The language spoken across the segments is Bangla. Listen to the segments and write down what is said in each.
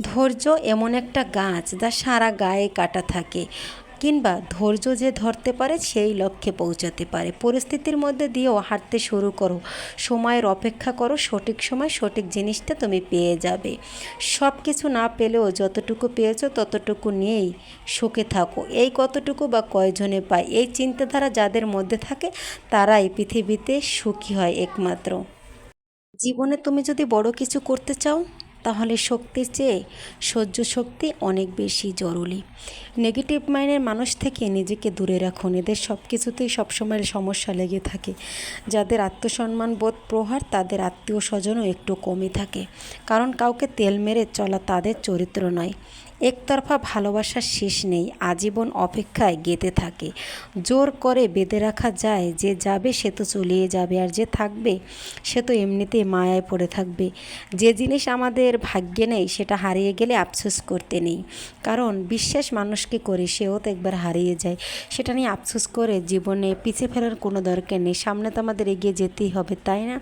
ধৈর্য এমন একটা গাছ যা সারা গায়ে কাটা থাকে। কিংবা ধৈর্য যে ধরতে পারে, সেই লক্ষ্যে পৌঁছাতে পারে। পরিস্থিতির মধ্যে দিয়েও হাঁটতে শুরু করো। সময়ের অপেক্ষা করো। সঠিক সময় সঠিক জিনিসটা তুমি পেয়ে যাবে। সব কিছু না পেলেও যতটুকু পেয়েছ, ততটুকু নিয়েই সুখে থাকো। এই কতটুকু বা কয়জনে পায়, এই চিন্তাধারা যাদের মধ্যে থাকে, তারাই পৃথিবীতে সুখী হয় একমাত্র। জীবনে তুমি যদি বড় কিছু করতে চাও তাহলে শক্তির চেয়ে সহ্য শক্তি অনেক বেশি জরুরি। নেগেটিভ মাইন্ডের মানুষ থেকে নিজেকে দূরে রাখুন। এদের সব কিছুতেই সবসময় সমস্যা লেগে থাকে। যাদের আত্মসম্মান বোধ প্রহার, তাদের আত্মীয় স্বজনও একটু কমই থাকে। কারণ কাউকে তেল মেরে চলা তাদের চরিত্র নয়। একতরফা ভালোবাসার শেষ নেই, আজীবন অপেক্ষায় গেতে থাকে। জোর করে বেঁধে রাখা যায়, যে যাবে সে তো চলিয়ে যাবে, আর যে থাকবে সে তো এমনিতেই মায়ায় পড়ে থাকবে। যে জিনিস আমাদের ভাগ্যে নেই, সেটা হারিয়ে গেলে আফসোস করতে নেই। কারণ বিশ্বাস মানুষকে করে, সেও তো একবার হারিয়ে যায়। সেটা নিয়ে আফসোস করে জীবনে পিছিয়ে ফেরার কোনো দরকার নেই। সামনে তো আমাদের এগিয়ে যেতেই হবে, তাই না?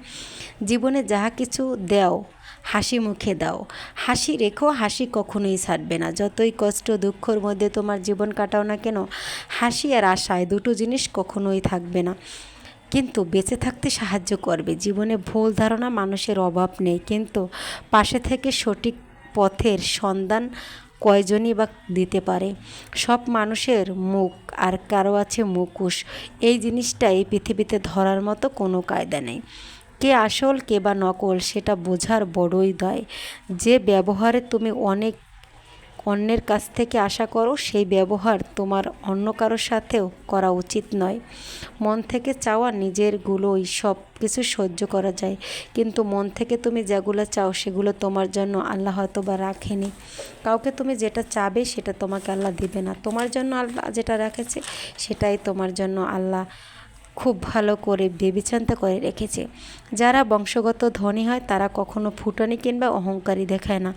জীবনে যাহা কিছু দেও হাসি মুখে দাও। হাসি রেখো, হাসি কখনোই ছাড়বে না। যতই কষ্ট দুঃখর মধ্যে তোমার জীবন কাটাও না কেন, হাসি আর আশায় দুটো জিনিস কখনোই থাকবে না। কিন্তু বেঁচে থাকতে সাহায্য করবে। জীবনে ভুল ধারণা মানুষের অভাব নেই। কিন্তু পাশে থেকে সঠিক পথের সন্ধান কয়জনই বা দিতে পারে? সব মানুষের মুখ আর কারও আছে মুখোশ। এই জিনিসটা এই পৃথিবীতে ধরার মতো কোনো কায়দা নেই। কে আসল, কে বা নকল, সেটা বোঝার বড়ই দায়। যে ব্যবহারে তুমি অনেক অন্যের কাছ থেকে আশা করো, সেই ব্যবহার তোমার অন্য কারোর সাথেও করা উচিত নয়। মন থেকে চাওয়া নিজেরগুলোই সব কিছু সহ্য করা যায়। কিন্তু মন থেকে তুমি যেগুলো চাও, সেগুলো তোমার জন্য আল্লাহ হয়তো বা রাখেনি। কাউকে তুমি যেটা চাবে, সেটা তোমাকে আল্লাহ দিবে না। তোমার জন্য আল্লাহ যেটা রাখেছে, সেটাই তোমার জন্য আল্লাহ খুব ভালো করে বিবেচনা করে রেখেছে। যারা বংশগত ধনী হয়, তারা কখনো ফুটানি কিংবা অহংকারী দেখায় না।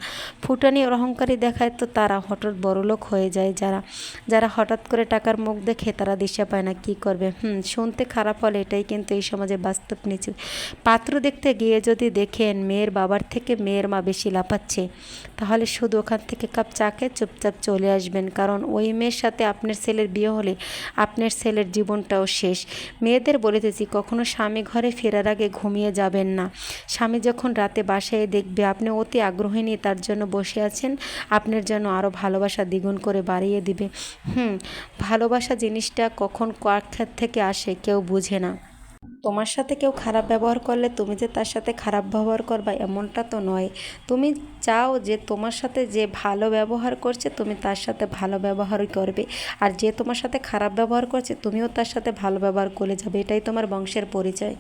ফুটানি অহংকারী দেখায় তো তারা হঠাৎ বড়লোক হয়ে যায়। যারা যারা হঠাৎ করে টাকার মুখ দেখে, তারা দিশা পায় না। কী করবে? হুম, শুনতে খারাপ হলে এটাই কিন্তু এই সমাজে বাস্তব নিচু। পাত্র দেখতে গিয়ে যদি দেখেন মেয়ের বাবার থেকে মেয়ের মা বেশি লাফাচ্ছে, তাহলে শুধু ওখান থেকে কাপ চাকে চুপচাপ চলে আসবেন। কারণ ওই মেয়ের সাথে আপনার ছেলের বিয়ে হলে আপনার ছেলের জীবনটাও শেষ। মেয়েদের বলেতেছি, কখনো স্বামী ঘরে ফেরার আগে ঘুমিয়ে যাবেন না। স্বামী যখন রাতে বাসায় দেখবে, আপনি অতি আগ্রহী নিয়ে তার জন্য বসে আছেন, আপনার জন্য আরও ভালোবাসা দ্বিগুণ করে বাড়িয়ে দিবে। হুম, ভালোবাসা জিনিসটা কখন কার থেকে আসে কেউ বুঝে না। তোমার সাথে কেউ খারাপ ব্যবহার করলে তুমি যে তার সাথে খারাপ ব্যবহার করবা এমনটা তো নয়। তুমি চাও যে তোমার সাথে যে ভালো ব্যবহার করছে, তুমি তার সাথে ভালো ব্যবহারই করবে। আর যে তোমার সাথে খারাপ ব্যবহার করছে, তুমিও তার সাথে ভালো ব্যবহার করে যাবে। এটাই তোমার বংশের পরিচয়।